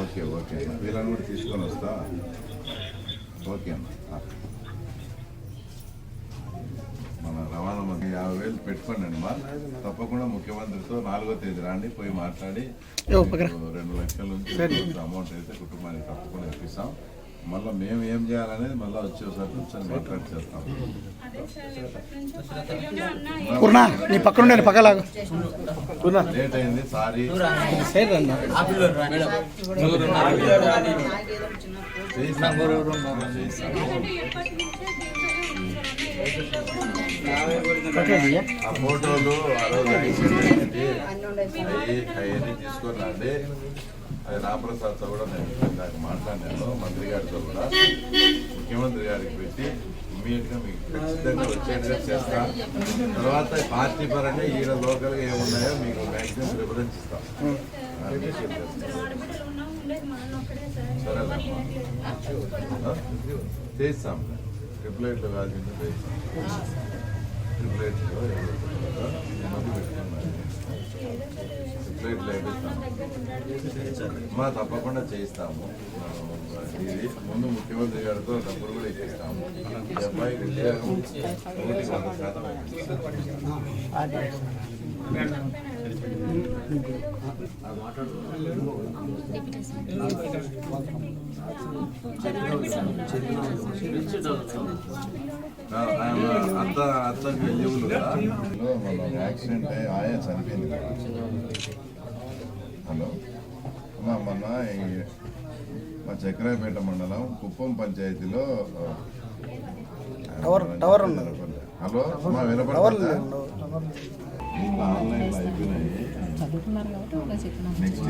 Okay okay వీళ్ళని కూడా తీసుకొని వస్తా ఓకే అన్న పెట్టుకోండి అమ్మా. తప్పకుండా ముఖ్యమంత్రితో నాలుగో తేదీ రాండి పోయి మాట్లాడి రెండు లక్షల నుంచి అమౌంట్ అయితే కుటుంబానికి తప్పకుండా ఇప్పిస్తాం. మళ్ళీ మేము ఏం చేయాలనేది మళ్ళీ వచ్చి ఒకసారి కూర్చొని మాట్లాడి చేస్తాం. నీ పక్కన ఉండే పక్కలాగా పూర్ణ. లేట్ అయింది సారీ. చేయిస్తాం. ఆ ఫోటోలు ఆ రోజు యాక్సిడెంట్ అయింది అవన్నీ తీసుకొని రండి. అది రామప్రసాద్తో కూడా నేను దానికి మాట్లాడినాను మంత్రి గారితో కూడా. ముఖ్యమంత్రి గారికి పెట్టి ఇమీడియట్గా మీకు ఖచ్చితంగా వచ్చేట్టుగా చేస్తా. తర్వాత పార్టీ పరంగా ఈయన లోకల్గా ఏమున్నాయో మీకు మ్యాక్సిమం రిఫరెన్స్ ఇస్తాం. అది చేస్తాం. సరేనమ్మా చేస్తాం ట్రిప్లైట్లు కాల్చింది చేస్తాం. మా తప్పకుండా చేయిస్తాము ఇది ముందు ముఖ్యమంత్రి గారితో డబ్బులు కూడా ఇచ్చేస్తాము అబ్బాయి ఉద్యోగం వంద శాతం ఇప్పిస్తాం. అత్త అత్తకి మన యాక్సిడెంట్ అయ్యి ఆయా చనిపోయింది. హలో. అమ్మా మొన్న మా చక్రాయపేట మండలం కుప్పం పంచాయతీలో టవర్-. హలో మా వినపడుతుందా ఆన్లైన్లో అయిపోయినాయి. నెక్స్ట్